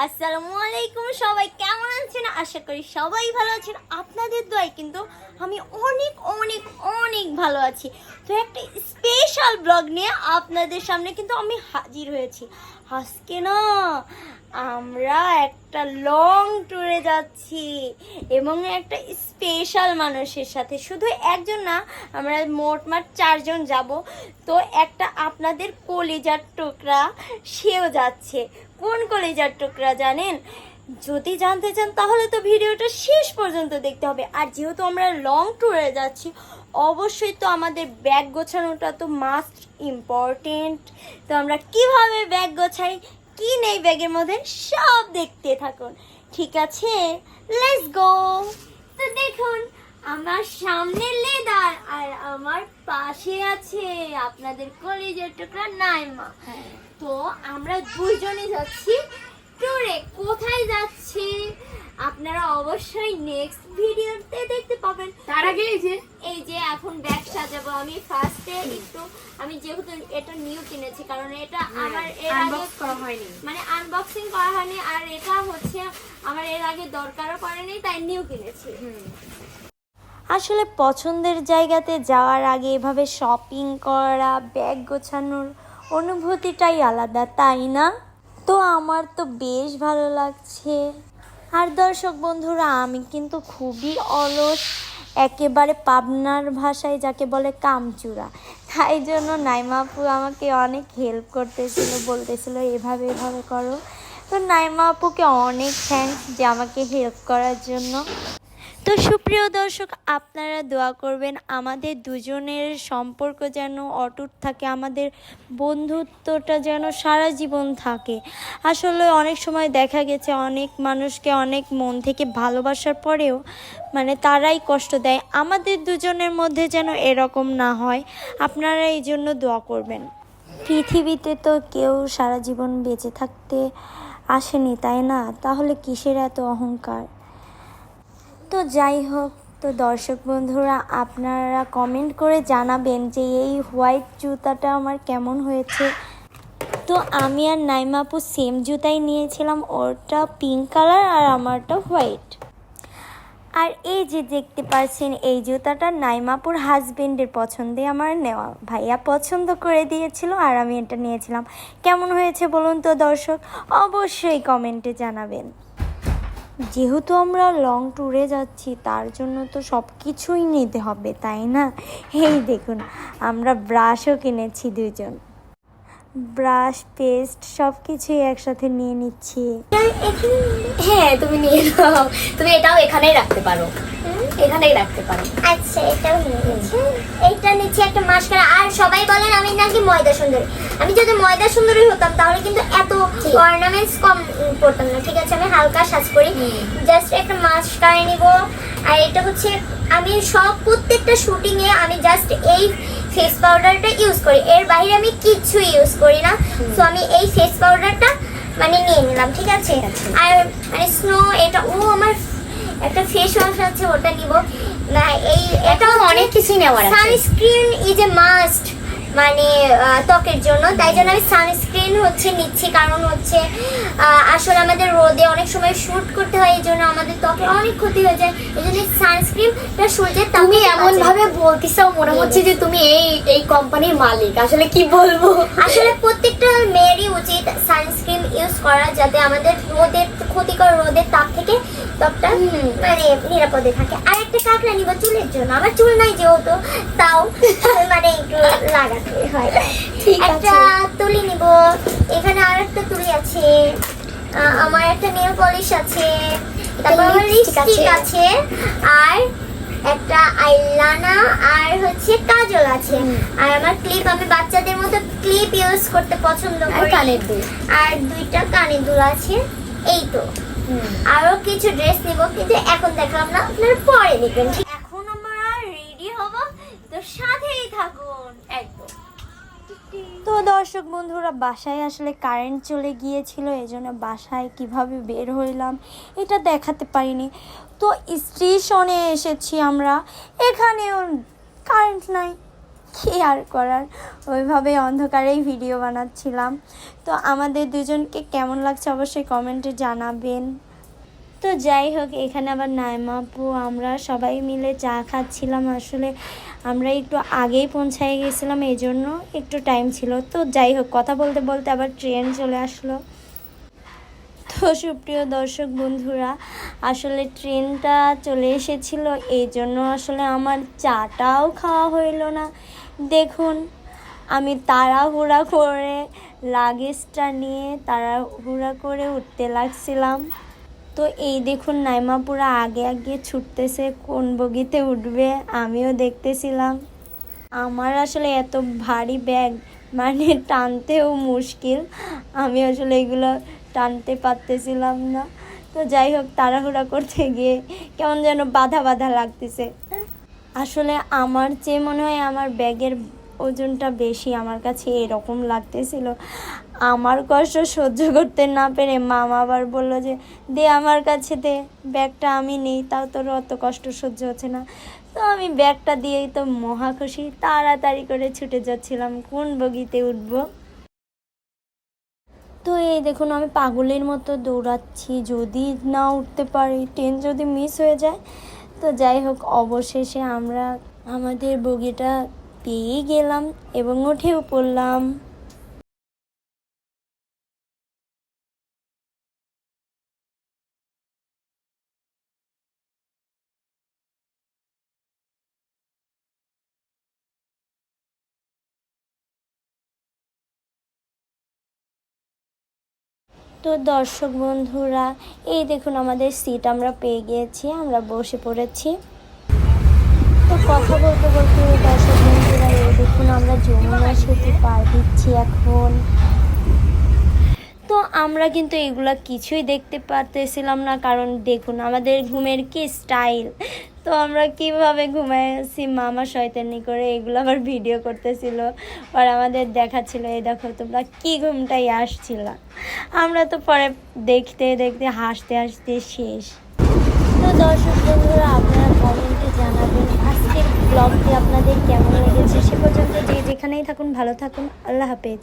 আসসালামু আলাইকুম সবাই কেমন আছেন? আশা করি সবাই ভালো আছেন। আপনাদের দোয়ায় কিন্তু আমি অনেক অনেক অনেক ভালো আছি। তো একটা স্পেশাল ব্লগ নিয়ে আপনাদের সামনে কিন্তু আমি হাজির হয়েছি। আজকে না, আমরা একটা লং ট্যুরে যাচ্ছি এবং একটা স্পেশাল মানুষের সাথে। শুধু একজন না, আমরা মোটমাট চারজন যাব। তো একটা আপনাদের কলিজার টুকরা, সেও যাচ্ছে। কোন কলিজার টুকরা জানেন? যদি জানতে চান, তাহলে তো ভিডিওটা শেষ পর্যন্ত দেখতে হবে। আর যেহেতু আমরা লং ট্যুরে যাচ্ছি, অবশ্যই তো আমাদের ব্যাগ গোছানোটা তো মাস্ট ইম্পর্টেন্ট তো আমরা কীভাবে ব্যাগ গোছাই, কি নেই ব্যাগের মধ্যে, সব দেখতে থাকুন। ঠিক আছে? লেটস গো তো দেখুন আমার সামনে লেদার আর আমার পাশে আছে আপনাদের কলেজের টুকরা নাইমা। তো আমরা দুইজনে যাচ্ছি ট্যুরে। কোথায় যাচ্ছি? আপনারা অবশ্যই নেক্সট ভিডিওতে দেখতে পাবেন। তার আগে এই যে এই যে এখন ব্যাগ সাজাবো আমি ফার্স্টে একটু আমি যেহেতু এটা নিউ কিনেছি কারণ এটা আমার এর আগে করা হয়নি। মানে আনবক্সিং করা হয়নি আর এটা হচ্ছে আমার এর আগে দরকারও পড়েনি তাই নিউ কিনেছি। আসলে পছন্দের জায়গাতে যাওয়ার আগে এভাবে শপিং করা ব্যাগ গোছানোর অনুভূতিটাই আলাদা, তাই না? তো আমার তো বেশ ভালো লাগছে। আর দর্শক বন্ধুরা, আমি কিন্তু খুবই অলস, একেবারে পাবনার ভাষায় যাকে বলে কামচুরা। তাই জন্য নাইমাপু আমাকে অনেক হেল্প করতেছিল, বলতেছিল, এভাবে এভাবে করো। তো নাইমা আপুকে অনেক থ্যাঙ্কস যে আমাকে হেল্প করার জন্য। তো সুপ্রিয় দর্শক, আপনারা দোয়া করবেন আমাদের দুজনের সম্পর্ক যেন অটুট থাকে, আমাদের বন্ধুত্বটা যেন সারা জীবন থাকে। আসলে অনেক সময় দেখা গেছে অনেক মানুষকে অনেক মন থেকে ভালোবাসার পরেও মানে তারাই কষ্ট দেয়। আমাদের দুজনের মধ্যে যেন এরকম না হয়। আপনারা এই জন্য দোয়া করবেন। পৃথিবীতে তো কেউ সারা জীবন বেঁচে থাকতে আসেনি, তাই না? তাহলে কিসের এত অহংকার? যাই হোক, তো দর্শক বন্ধুরা, আপনারা কমেন্ট করে জানাবেন যে এই হোয়াইট জুতাটা আমার কেমন হয়েছে। তো আমি আর নাইমাপু সেম জুতাই নিয়েছিলাম ওরটা পিঙ্ক কালার আর আমারটা হোয়াইট আর এই যে দেখতে পাচ্ছেন, এই জুতাটা নাইমাপুর হাজবেন্ডের পছন্দে আমার নেওয়া। ভাইয়া পছন্দ করে দিয়েছিল আর আমি এটা নিয়েছিলাম। কেমন হয়েছে বলুন তো দর্শক, অবশ্যই কমেন্টে জানাবেন। যেহেতু আমরা লং ট্যুরে যাচ্ছি, তার জন্য তো সব কিছুই নিতে হবে, তাই না? এই দেখুন, আমরা ব্রাশও কিনেছি দুজন ব্রাশ পেস্ট সব কিছুই একসাথে নিয়ে নিচ্ছি। হ্যাঁ তুমি নিয়ে তুমি এটাও এখানেই রাখতে পারো। এখানেই রাখতে পারো আচ্ছা এটাও নিয়েছি এইটা নিচ্ছি একটা মাস্কারা। আর সবাই বলেন আমি নাকি ময়দা সুন্দরী। আমি যদি ময়দা সুন্দরী হতাম তাহলে কিন্তু এত অর্নামেন্টস কম উম, করতাম না। ঠিক আছে আমি হালকা সাজ করি। জাস্ট একটা মাস্কারা নিব। আর এটা হচ্ছে আমি সব প্রত্যেকটা শুটিং এ আমি জাস্ট এই ফেস পাউডারটা ইউজ করি। এর বাইরে আমি কিচ্ছু ইউজ করি না। সো আমি এই ফেস পাউডারটা মানে নিয়ে নিলাম। ঠিক আছে। আর মানে স্নো এটা ও আমার একটা ফেস ওয়াশ আছে ওটা নিব। না এই এটাও অনেক কিছুই নেওয়ার আছে। সানস্ক্রিন ইজ এ মাস্ট মানে ত্বকের জন্য। তাই জন্য আমি সানস্ক্রিন হচ্ছে নিচ্ছি কারণ হচ্ছে আসলে আমাদের রোদে অনেক সময় শুট করতে হয় এই জন্য আমাদের ত্বকে অনেক ক্ষতি হয়ে যায়। এই জন্য সানস্ক্রিনটা সূর্যের তুমি এমন। ভাবে বলতেছো মনে হচ্ছে যে তুমি এই এই কোম্পানির মালিক। আসলে কি বলব? আসলে প্রত্যেকটা মেয়েরই উচিত সানস্ক্রিন ইউজ করা যাতে আমাদের মানে নিরাপদে থাকে। আর একটা কাঁকড়া নিব চুলের জন্য। আমার চুল নাই যেহেতু তাও মানে একটু লাগাতে হয়। একটা তুলি নিব। এখানে আর একটা তুলি আছে। আমার একটা নেল পলিশ আছে। তারপর আমার লিপস্টিক আছে। আর একটা আইলানা আর হচ্ছে কাজল আছে। আর আমার ক্লিপ আমি বাচ্চাদের মতো ক্লিপ ইউজ করতে পছন্দ করি। আর দুইটা কানের দুল আছে। এই তো। আরও কিছু ড্রেস নিব, কিন্তু এখন দেখলাম না, আপনারা পরে নিবেন। এখন আমরা রেডি হব, তো সাথেই থাকুন, একদম। তো দর্শক বন্ধুরা, বাসায় আসলে কারেন্ট চলে গিয়েছিল এই জন্য বাসায় কীভাবে বের হইলাম, এটা দেখাতে পারিনি। তো স্টেশনে এসেছি আমরা, এখানেও কারেন্ট নাই। কি আর করার? ওইভাবে অন্ধকারেই ভিডিও বানাচ্ছিলাম। তো আমাদের দুজনকে কেমন লাগছে অবশ্যই কমেন্টে জানাবেন। তো যাই হোক, এখানে আবার নাইমা আপু, আমরা সবাই মিলে চা খাচ্ছিলাম। আসলে আমরা একটু আগেই পৌঁছায় গেছিলাম এই জন্য একটু টাইম ছিল। তো যাই হোক, কথা বলতে বলতে আবার ট্রেন চলে আসলো। সুপ্রিয় দর্শক বন্ধুরা, আসলে ট্রেনটা চলে এসেছিল, এই জন্য আসলে আমার চাটাও খাওয়া হইল না। দেখুন, আমি তাড়াহুড়া করে লাগেজটা নিয়ে তাড়াহুড়া করে উঠতে লাগছিলাম। তো এই দেখুন, নাইমা পুরা আগে আগে ছুটতেছে, কোন বগিতে উঠবে আমিও দেখতেছিলাম। আমার আসলে এত ভারী ব্যাগ মানে টানতেও মুশকিল। আমি আসলে এগুলো টানতে পারতেছিলাম না। তো যাই হোক, তাড়াহুড়া করতে গিয়ে কেমন যেন বাধা বাধা লাগতেছে। আসলে আমার চেয়ে মনে হয় আমার ব্যাগের ওজনটা বেশি, আমার কাছে এরকম লাগতেছিল। আমার কষ্ট সহ্য করতে না পেরে মামা আবার বলল যে, দে আমার কাছে দে, ব্যাগটা আমি নেই, তাও তোর অত কষ্ট সহ্য হচ্ছে না। তো আমি ব্যাগটা দিয়েই তো মহা খুশি, তাড়াতাড়ি করে ছুটে যাচ্ছিলাম, কোন বগিতে উঠবো? তো এই দেখুন, আমি পাগলের মতো দৌড়াচ্ছি। যদি না উঠতে পারি ট্রেন যদি মিস হয়ে যায়, তো যাই হোক, অবশেষে আমরা আমাদের বগিটা পেয়ে গেলাম এবং উঠেও পড়লাম। তো দর্শক বন্ধুরা, এই দেখুন আমাদের সিট আমরা পেয়ে গিয়েছি, আমরা বসে পড়েছি। তো কথা বলতে বলতে দর্শক বন্ধুরা, এই দেখুন আমরা যমুনা সেতু পার দিচ্ছি এখন। তো আমরা কিন্তু এগুলা কিছুই দেখতে পারতেছিলাম না, কারণ দেখুন আমাদের ঘুমের কি স্টাইল তো আমরা কীভাবে ঘুমাই আছি মামা শয়তানি করে এগুলো আবার ভিডিও করতেছিল। আর আমাদের দেখাচ্ছিল, এই দেখো তোমরা কি ঘুমটাই আসছিল? আমরা তো পরে দেখতে দেখতে হাসতে হাসতে শেষ। তো দর্শক বন্ধুরা, আপনারা কমেন্টে জানাবেন আজকের ব্লগটি আপনাদের কেমন লেগেছে সে পর্যন্ত যে যেখানেই থাকুন, ভালো থাকুন, আল্লাহ হাফেজ।